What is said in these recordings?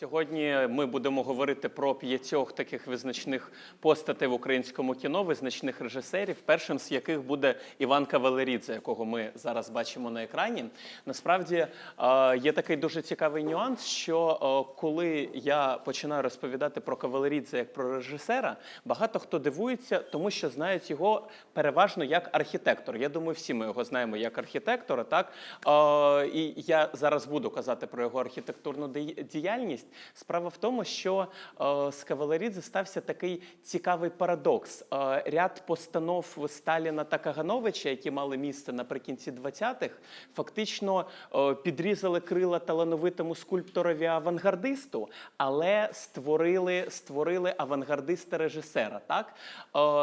Сьогодні ми будемо говорити про п'ятьох таких визначних постатей в українському кіно, визначних режисерів, першим з яких буде Іван Кавалерідзе, якого ми зараз бачимо на екрані. Насправді е, є такий дуже цікавий нюанс, що е, коли я починаю розповідати про Кавалерідзе як про режисера, багато хто дивується, тому що знають його переважно як архітектор. Я думаю, всі ми його знаємо як архітектора. Так Е, і я зараз буду казати про його архітектурну діяльність. Справа в тому, що е, з Кавалерідзе стався такий цікавий парадокс. Е, ряд постанов Сталіна та Кагановича, які мали місце наприкінці 20-х, фактично е, підрізали крила талановитому скульпторові авангардисту, але створили, створили авангардиста-режисера. Так?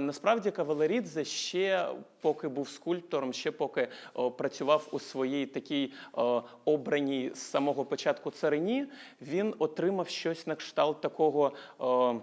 Насправді Кавалерідзе ще поки був скульптором, ще поки працював у своїй такій обраній з самого початку царині, він отримав щось на кшталт такого. О,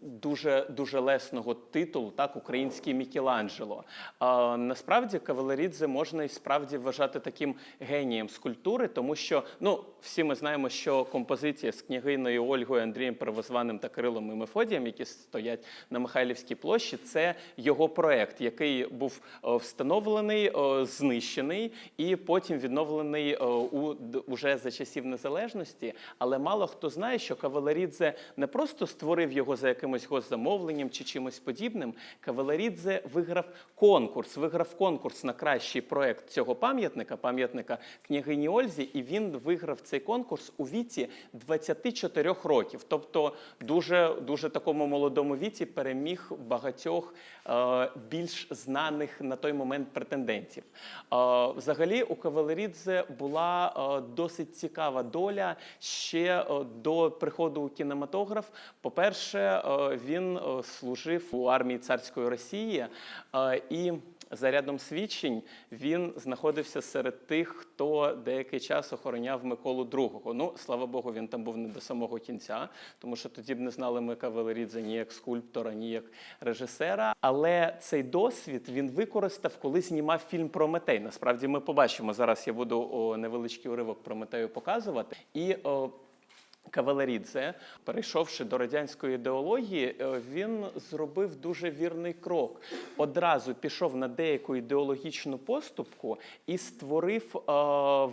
Дуже дуже лесного титулу, так, український Мікеланджело. А, насправді Кавалерідзе можна і справді вважати таким генієм скульптури, тому що ну, всі ми знаємо, що композиція з княгиною Ольгою Андрієм Первозваним та Кирилом і Мефодієм, які стоять на Михайлівській площі, це його проект, який був е, встановлений, е, знищений і потім відновлений е, у уже за часів незалежності. Але мало хто знає, що Кавалерідзе не просто створив його за якимось госзамовленням чи чимось подібним. Кавалерідзе виграв конкурс, виграв конкурс на кращий проект цього пам'ятника, пам'ятника княгині Ользі, і він виграв цей конкурс у віці 24 років. Тобто, дуже дуже такому молодому віці переміг багатьох е, більш знаних на той момент претендентів. Е, взагалі, у Кавалерідзе була е, досить цікава доля ще е, до приходу у кінематограф. По-перше, е, він е, служив у армії царської Росії е, і. За рядом свідчень він знаходився серед тих, хто деякий час охороняв Миколу II. Ну, слава Богу, він там був не до самого кінця, тому що тоді б не знали ми Кавалерідзе ні як скульптора, ні як режисера. Але цей досвід він використав, коли знімав фільм Прометей. Насправді ми побачимо зараз. Я буду невеличкий уривок Прометею показувати. І Кавалерідзе, перейшовши до радянської ідеології, е, він зробив дуже вірний крок. Одразу пішов на деяку ідеологічну поступку і створив е,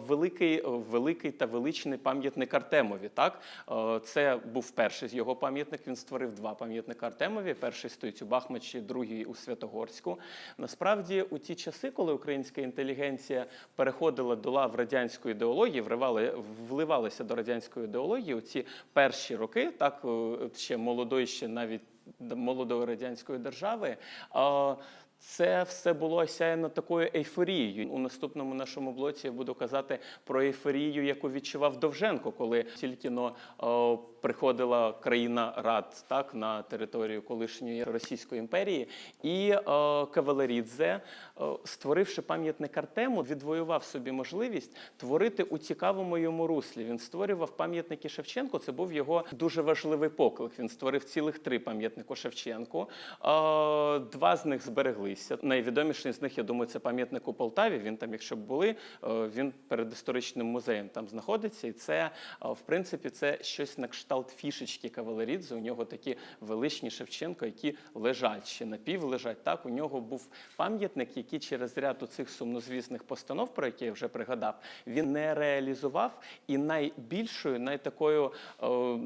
великий, великий та величний пам'ятник Артемові. Так? Е, це був перший з його пам'ятник. Він створив два пам'ятники Артемові. Перший стоїть у Бахмачі, другий у Святогорську. Насправді, у ті часи, коли українська інтелігенція переходила до лав радянської ідеології, вривали, вливалася до радянської ідеології, у ці перші роки, так е, ще молодої, ще навіть молодої радянської держави. Це все було осяяно такою ейфорією. У наступному нашому блоці я буду казати про ейфорію, яку відчував Довженко, коли тільки но е, приходила країна Рад так на територію колишньої Російської імперії, і е, Кавалерідзе, е, створивши пам'ятник Артему, відвоював собі можливість творити у цікавому йому руслі. Він створював пам'ятники Шевченку. Це був його дуже важливий поклик. Він створив цілих три пам'ятнику Шевченку. Е, Два з них збереглися. Найвідоміший з них, я думаю, це пам'ятник у Полтаві. Він там, якщо б були, е, він перед історичним музеєм там знаходиться. І це, е, в принципі, це щось на кшталт фішечки Кавалерідзе. У нього такі величні Шевченко, які лежать ще напівлежать. Так, у нього був пам'ятник, який через ряд цих сумнозвісних постанов, про які я вже пригадав, він не реалізував. І найбільшою, найтакою. Е,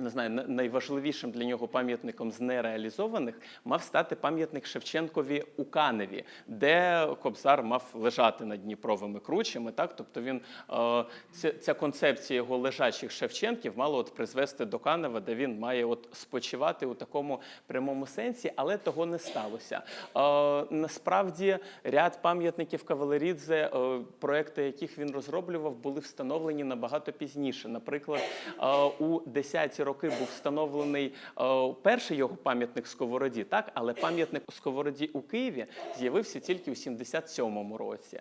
не знаю, найважливішим для нього пам'ятником з нереалізованих мав стати пам'ятник Шевченкові у Каневі, де Кобзар мав лежати над Дніпровими кручами. Так, тобто він е, ця, концепція його лежачих Шевченків мала от призвести до Канева, де він має от спочивати у такому прямому сенсі, але того не сталося. Е, насправді ряд пам'ятників Кавалерідзе, е, проекти яких він розроблював, були встановлені набагато пізніше. Наприклад, у 10-ті роки був встановлений е, перший його пам'ятник Сковороді, так, але пам'ятник Сковороді у Києві з'явився тільки у 77-му році.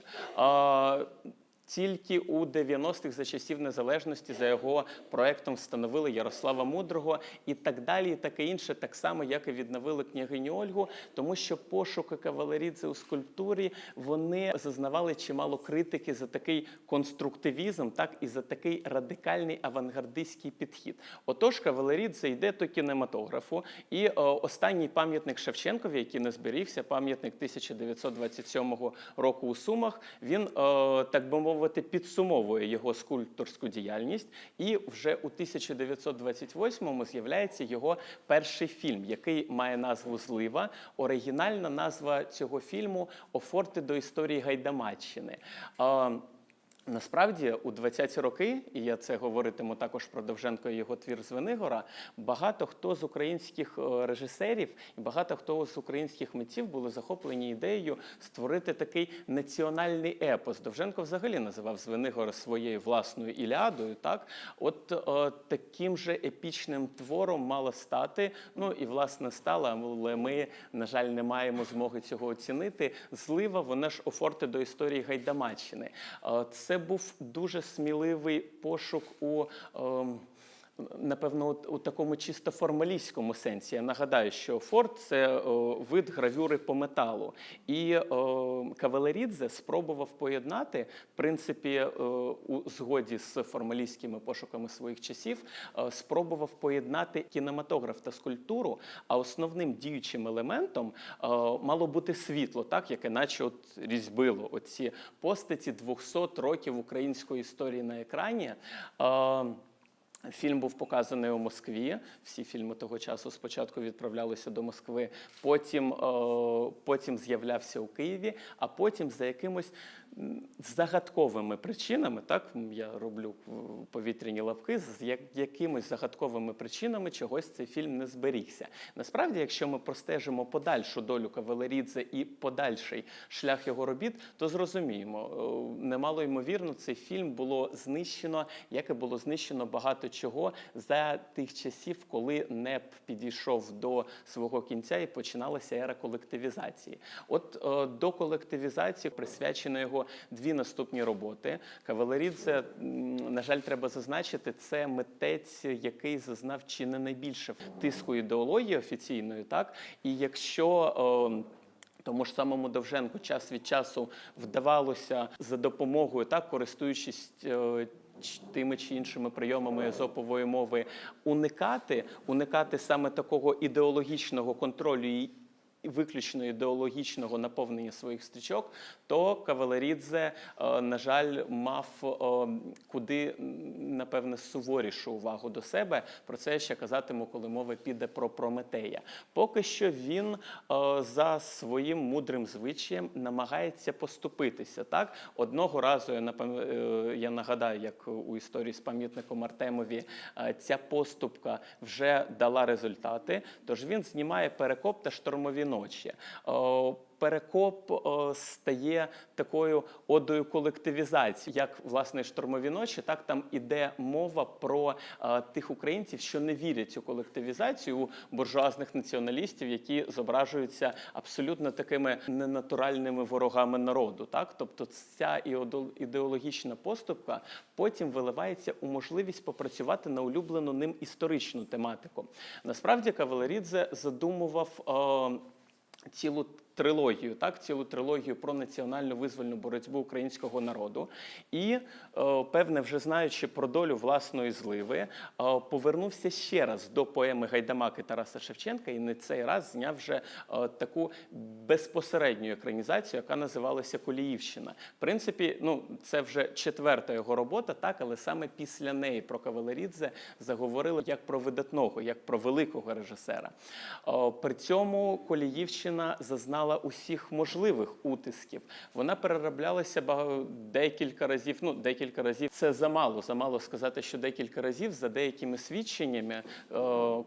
Тільки у 90-х за часів незалежності за його проектом встановили Ярослава Мудрого і так далі, і таке інше, так само, як і відновили княгиню Ольгу, тому що пошуки кавалерідзе у скульптурі вони зазнавали чимало критики за такий конструктивізм, так і за такий радикальний авангардистський підхід. Отож, кавалерідзе йде до кінематографу, і е, останній пам'ятник Шевченкові, який не зберігся, пам'ятник 1927 року у Сумах, він, е, так би мовити, підсумовує його скульпторську діяльність. І вже у 1928-му з'являється його перший фільм, який має назву Злива. Оригінальна назва цього фільму Офорти до історії Гайдамаччини. Насправді у 20-ті роки, і я це говоритиму також про Довженко і його твір Звенигора, багато хто з українських е, режисерів і багато хто з українських митців були захоплені ідеєю створити такий національний епос. Довженко взагалі називав Звенигора своєю власною Іліадою. Так, от е, таким же епічним твором мала стати. Ну і власне стала, але ми, на жаль, не маємо змоги цього оцінити. Злива, вона ж офорти до історії Гайдамаччини. Е, Це був дуже сміливий пошук у. ем, Напевно, у такому чисто формалістському сенсі. Я нагадаю, що форт це вид гравюри по металу. І Кавалерідзе спробував поєднати, в принципі, у згоді з формалістськими пошуками своїх часів, спробував поєднати кінематограф та скульптуру. А основним діючим елементом мало бути світло, так яке наче от різьбило оці постаті 200 років української історії на екрані. Фільм був показаний у Москві. Всі фільми того часу спочатку відправлялися до Москви, потім, е, потім з'являвся у Києві, а потім за якимось загадковими причинами, так я роблю е, повітряні лапки, з як- якимось загадковими причинами чогось цей фільм не зберігся. Насправді, якщо ми простежимо подальшу долю Кавалерідзе і подальший шлях його робіт, то зрозуміємо, е, немало ймовірно, цей фільм було знищено, як і було знищено багато чого за тих часів, коли НЕП підійшов до свого кінця і починалася ера колективізації. От е, до колективізації присвячено його дві наступні роботи. Кавалерідзе, на жаль, треба зазначити, це митець, який зазнав чи не найбільше тиску ідеології офіційної, так і якщо. е, тому ж самому Довженку час від часу вдавалося за допомогою, так користуючись е, тими чи іншими прийомами езопової мови, уникати, уникати саме такого ідеологічного контролю і виключно ідеологічного наповнення своїх стрічок, то Кавалерідзе, е, на жаль, мав е, куди напевне суворішу увагу до себе. Про це я ще казатиму, коли мова піде про Прометея. Поки що він е, за своїм мудрим звичаєм намагається поступитися. Так одного разу я я нагадаю, як у історії з пам'ятником Артемові ця поступка вже дала результати. Тож він знімає перекоп та штормові ночі. Е, Перекоп е, стає такою одою колективізації, як власне штормові ночі. Так там іде мова про е, тих українців, що не вірять у колективізацію у буржуазних націоналістів, які зображуються абсолютно такими ненатуральними ворогами народу. Так, тобто ця ідеологічна поступка потім виливається у можливість попрацювати на улюблену ним історичну тематику. Насправді Кавалерідзе задумував. е, цілу трилогію, так, цілу трилогію про національну визвольну боротьбу українського народу. І, е, певне, вже знаючи про долю власної зливи, е, повернувся ще раз до поеми Гайдамаки Тараса Шевченка і на цей раз зняв вже е, таку безпосередню екранізацію, яка називалася Коліївщина. В принципі, ну, це вже четверта його робота, так, але саме після неї про Кавалерідзе заговорили як про видатного, як про великого режисера. При цьому Коліївщина зазнала усіх можливих утисків. Вона перероблялася декілька разів. Ну, декілька разів це замало. Замало сказати, що декілька разів за деякими свідченнями е,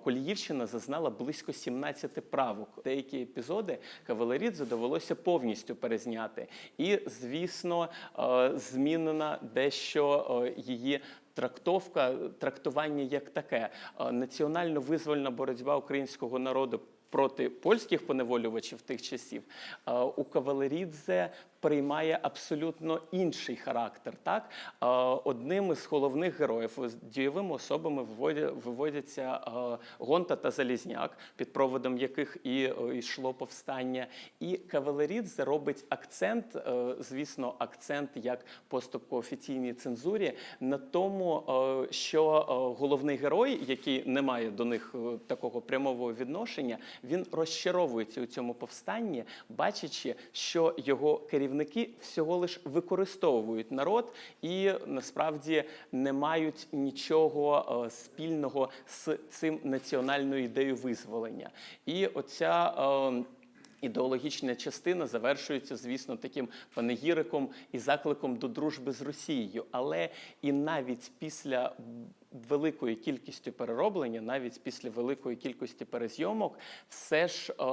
Коліївщина зазнала близько 17 правок. Деякі епізоди Кавалерідзе довелося повністю перезняти. І, звісно, е, змінена дещо е, її трактовка, трактування як таке. Е, Національно-визвольна боротьба українського народу проти польських поневолювачів тих часів, е, у Кавалерідзе приймає абсолютно інший характер. Так? Е, Одним із головних героїв дієвими особами виводя- виводяться е, Гонта та Залізняк, під проводом яких і йшло повстання. І Кавалерідзе робить акцент, звісно, акцент як поступ по офіційній цензурі на тому, що головний герой, який не має до них такого прямого відношення, він розчаровується у цьому повстанні, бачачи, що його керівники всього лиш використовують народ і насправді не мають нічого е, спільного з цим національною ідеєю визволення. І оця. е, Ідеологічна частина завершується, звісно, таким панегіриком і закликом до дружби з Росією. Але і навіть після великої кількості перероблення, навіть після великої кількості перезйомок, все ж е,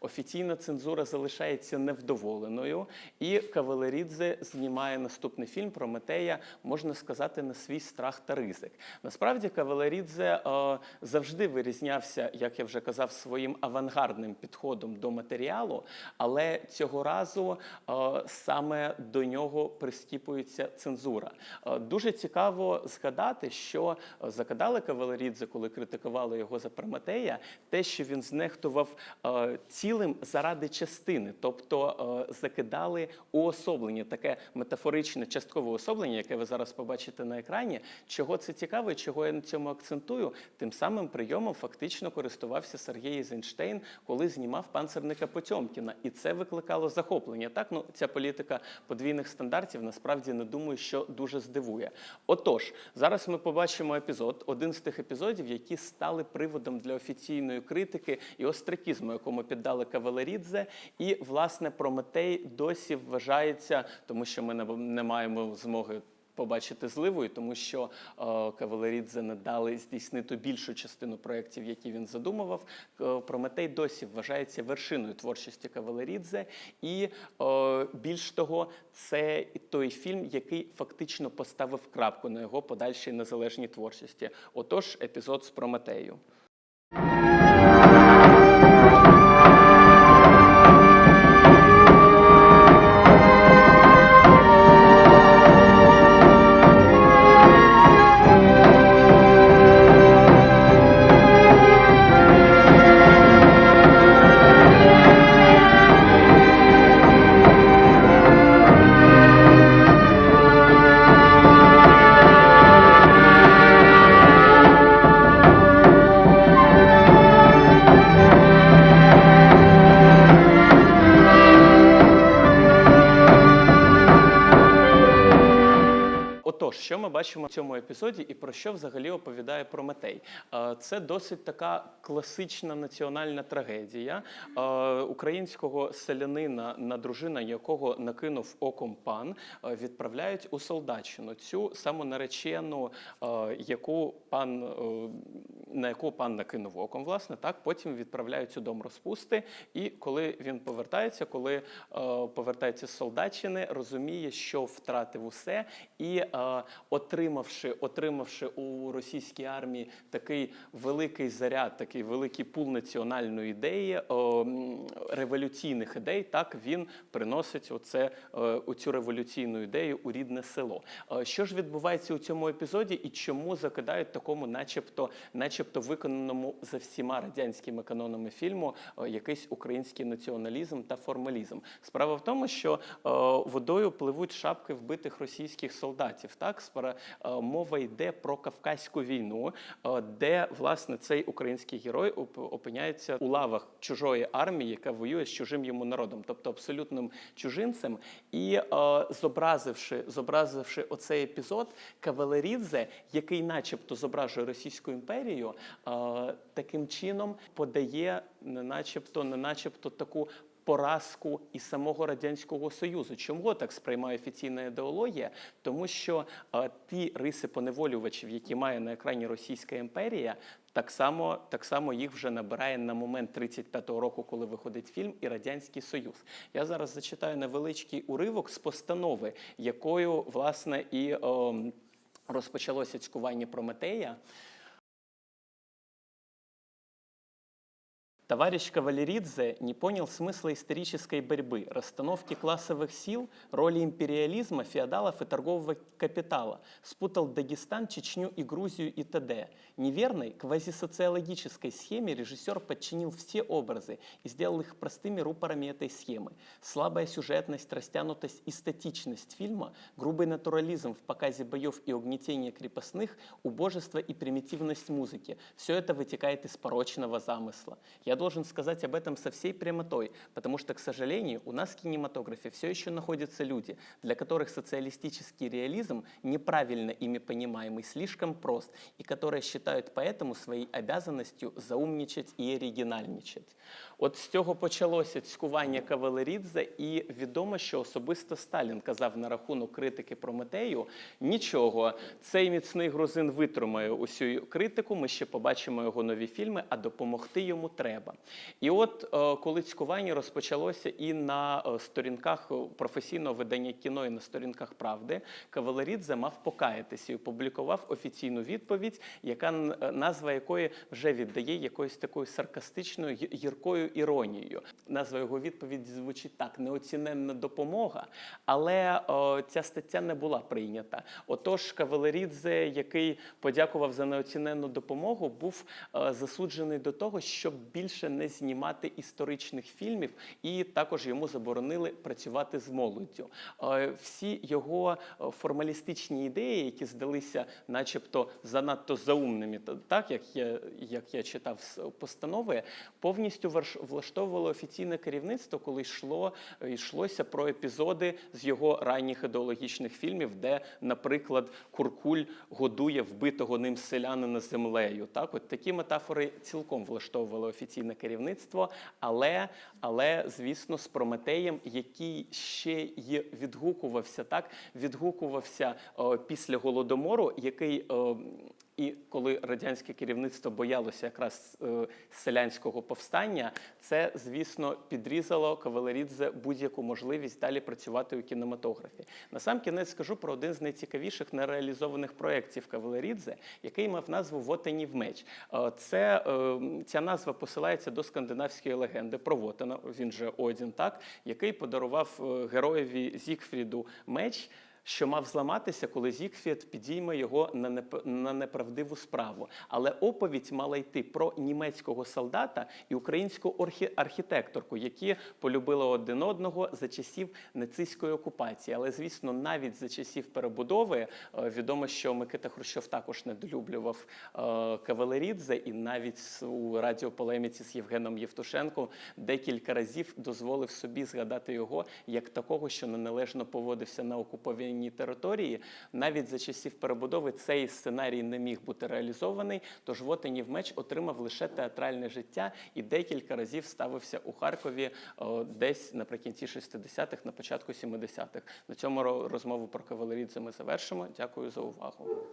офіційна цензура залишається невдоволеною. І Кавалерідзе знімає наступний фільм про Метея, можна сказати, на свій страх та ризик. Насправді, Кавалерідзе е, завжди вирізнявся, як я вже казав, своїм авангардним підходом до матеріалу, але цього разу е, саме до нього прискіпується цензура. Е, Дуже цікаво згадати, що е, закидали Кавалерідзе, коли критикували його за Прометея, те, що він знехтував е, цілим заради частини, тобто е, закидали уособлення, таке метафоричне часткове уособлення, яке ви зараз побачите на екрані. Чого це цікаво і чого я на цьому акцентую? Тим самим прийомом фактично користувався Сергій Ейзенштейн, коли знімав панцерника Потьомкіна, і це викликало захоплення. Так, ну ця політика подвійних стандартів насправді не думаю, що дуже здивує. Отож, зараз ми побачимо епізод, один з тих епізодів, які стали приводом для офіційної критики і остракізму, якому піддали Кавалерідзе. І власне Прометей досі вважається, тому що ми не маємо змоги. Побачити зливою, тому що е, Кавалерідзе не дали здійснити більшу частину проєктів, які він задумував. Е, Прометей досі вважається вершиною творчості Кавалерідзе, і е, більш того, це той фільм, який фактично поставив крапку на його подальшій незалежній творчості. Отож, епізод з Прометею. Бачимо в цьому епізоді, і про що взагалі оповідає Прометей? Е, Це досить така класична національна трагедія е, українського селянина, на дружина якого накинув оком пан, е, відправляють у солдатчину. Цю самонаречену, яку пан на яку пан накинув оком, власне, так потім відправляють у дом розпусти. І коли він повертається, коли е, повертається з солдатчини, розуміє, що втратив усе, і е, отримавши, отримавши у російській армії такий великий заряд, такий великий пул національної ідеї, е, революційних ідей, так він приносить оце, е, оцю революційну ідею у рідне село. Е, Що ж відбувається у цьому епізоді, і чому закидають такому, начебто, начебто виконаному за всіма радянськими канонами фільму е, якийсь український націоналізм та формалізм? Справа в тому, що е, водою пливуть шапки вбитих російських солдатів. Так, е, мова йде про Кавказьку війну, де власне цей український герой оп- опиняється у лавах чужої армії, яка воює з чужим йому народом, тобто абсолютним чужинцем. І зобразивши, зобразивши оцей епізод, Кавалерідзе, який, начебто, зображує Російську імперію, е, таким чином подає, не начебто, не начебто таку поразку і самого радянського союзу. Чому так сприймає офіційна ідеологія? Тому що е, ті риси поневолювачів, які має на екрані Російська імперія, так само, так само їх вже набирає на момент 35-го року, коли виходить фільм, і радянський союз. Я зараз зачитаю невеличкий уривок з постанови, якою власне і ем, розпочалося цькування Прометея. Товарищ Кавалеридзе не понял смысла исторической борьбы, расстановки классовых сил, роли империализма, феодалов и торгового капитала, спутал Дагестан, Чечню и Грузию и т.д. Неверной квазисоциологической схеме режиссер подчинил все образы и сделал их простыми рупорами этой схемы. Слабая сюжетность, растянутость и статичность фильма, грубый натурализм в показе боев и угнетение крепостных, убожество и примитивность музыки – все это вытекает из порочного замысла. Я должен сказать об этом со всей прямотой, потому что, к сожалению, у нас в кинематографе все еще находятся люди, для которых социалистический реализм, неправильно ими понимаемый, слишком прост, и которые считают поэтому своей обязанностью заумничать і оригінальничать. От з цього почалося цькування Кавалерідзе, і відомо, що особисто Сталін казав на рахунок критики Прометею: нічого, цей міцний грузин витримає усю критику. Ми ще побачимо його нові фільми, а допомогти йому треба. І от е, коли цькування розпочалося і на е, сторінках професійного видання кіно, і на сторінках правди, Кавалерідзе мав покаятися і опублікував офіційну відповідь, яка е, назва якої вже віддає якоюсь такою саркастичною гіркою іронією. Назва його відповіді звучить так: неоціненна допомога, але о, ця стаття не була прийнята. Отож, Кавалерідзе, який подякував за неоціненну допомогу, був е, засуджений до того, щоб більше не знімати історичних фільмів, і також йому заборонили працювати з молоддю. Е, Всі його е, формалістичні ідеї, які здалися, начебто, занадто заумними, так як я, як я читав з постанови, повністю влаштовувало офіційне керівництво, коли йшло е, йшлося про епізоди з його ранніх ідеологічних фільмів, де, наприклад, Куркуль годує вбитого ним селянина землею. Так, от такі метафори цілком влаштовувало офіційне керівництво, але, але звісно, з Прометеєм, який ще й відгукувався, так відгукувався о, після голодомору, який. е, і коли радянське керівництво боялося якраз е, селянського повстання, це, звісно, підрізало Кавалерідзе будь-яку можливість далі працювати у кінематографі. На сам кінець скажу про один з найцікавіших нереалізованих проєктів Кавалерідзе, який мав назву Вотанів меч. Е, Це е, ця назва посилається до скандинавської легенди про Вотана, він же Одін, так, який подарував е, героєві Зігфріду меч що мав зламатися, коли Зігфрід підійме його на, неп- неправдиву справу. Але оповідь мала йти про німецького солдата і українську орхі- архітекторку, які полюбили один одного за часів нацистської окупації. Але, звісно, навіть за часів перебудови е, відомо, що Микита Хрущов також недолюблював е, Кавалерідзе, і навіть у радіополеміці з Євгеном Євтушенком декілька разів дозволив собі згадати його як такого, що неналежно поводився на окупованій території. Навіть за часів перебудови цей сценарій не міг бути реалізований. Тож Вотинів меч отримав лише театральне життя і декілька разів ставився у Харкові о, десь наприкінці 60-х, на початку 70-х. На цьому розмову про Кавалерідзе ми завершимо. Дякую за увагу.